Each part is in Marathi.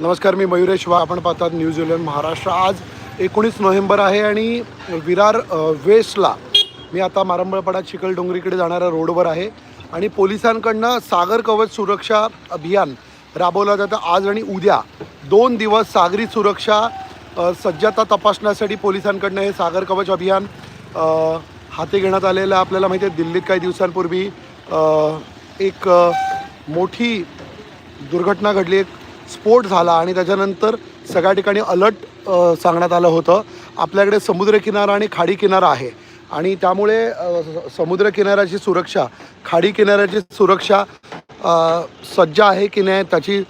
नमस्कार मी मयुरेश वा. आपण पाहतात न्यूझीलंड महाराष्ट्र आज एकोणीस नोव्हेंबर आहे आणि विरार वेस्टला मी आता मारंबळपाडा चिखलडोंगरीकडे जाणाऱ्या रोडवर आहे. आणि पोलिसांकडनं सागर कवच सुरक्षा अभियान राबवलं जातं. आज आणि उद्या दोन दिवस सागरी सुरक्षा सज्जता तपासण्यासाठी पोलिसांकडनं हे सागर कवच अभियान हाती घेण्यात आलेलं आहे. आपल्याला माहिती आहे दिल्लीत काही दिवसांपूर्वी एक मोठी दुर्घटना घडली. एक स्फोट झाला आणि त्याच्यानंतर सगळ्या ठिकाणी अलर्ट सांगण्यात आलं होतं. आपल्याकडे समुद्रकिनारा आणि खाडी किनारा आहे. आणि त्यामुळे समुद्रकिनाऱ्याची सुरक्षा खाडी किनाऱ्याची सुरक्षा सज्ज आहे की नाही त्याची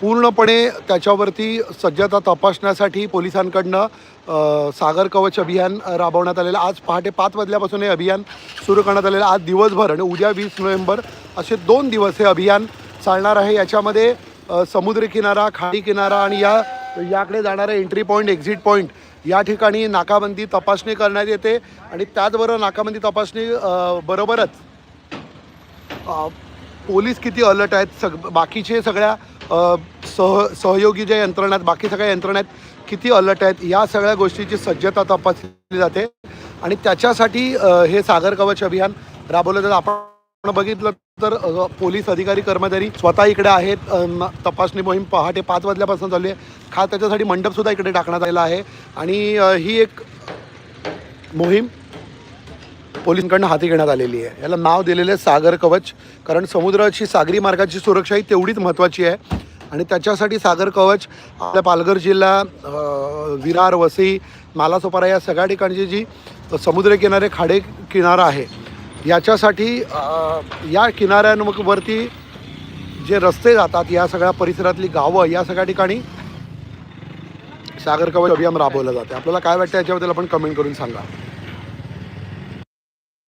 पूर्णपणे त्याच्यावरती सज्जता तपासण्यासाठी पोलिसांकडनं सागर कवच अभियान राबवण्यात आलेलं आज पहाटे पाच वाजल्यापासून हे अभियान सुरू करण्यात आलेलं आहे. आज दिवसभर आणि उद्या वीस नोव्हेंबर असे दोन दिवस हे अभियान चालणार आहे. याच्यामध्ये समुद्रकिनारा खाडी किनारा आणि या याकडे जाणारे एंट्री पॉईंट एक्झिट पॉईंट या ठिकाणी नाकाबंदी तपासणी करण्यात येते आणि त्याचबरोबर नाकाबंदी तपासणी बरोबरच पोलीस किती अलर्ट आहेत सग बाकीचे सगळ्या सह सहयोगी ज्या यंत्रणा आहेत बाकी सगळ्या यंत्रणा आहेत किती अलर्ट आहेत या सगळ्या गोष्टीची सज्जता तपासली जाते. आणि त्याच्यासाठी हे सागर कवच अभियान राबवलं जातं. आपण बघितलं तर पोलीस अधिकारी कर्मचारी स्वतः इकडे आहेत. तपासणी मोहीम पहाटे पाच वाजल्यापासून चालू आहे. खास त्याच्यासाठी मंडपसुद्धा इकडे टाकण्यात आलेला आहे. आणि ही एक मोहीम पोलिसांकडनं हाती घेण्यात आलेली आहे. याला नाव दिलेलं आहे सागर कवच. कारण समुद्राची सागरी मार्गाची सुरक्षा ही तेवढीच महत्त्वाची आहे. आणि त्याच्यासाठी सागर कवच आपल्या पालघर जिल्हा विरार वसई नालासोपारा या सगळ्या ठिकाणची जी समुद्रकिनारे खाडे किनारा आहे याच्यासाठी या किनाऱ्यांवरती जे रस्ते जातात या सगळ्या परिसरातली गावं या सगळ्या ठिकाणी सागर कवच अभियान राबवलं जाते आपल्याला काय वाटतं याच्याबद्दल आपण कमेंट करून सांगा.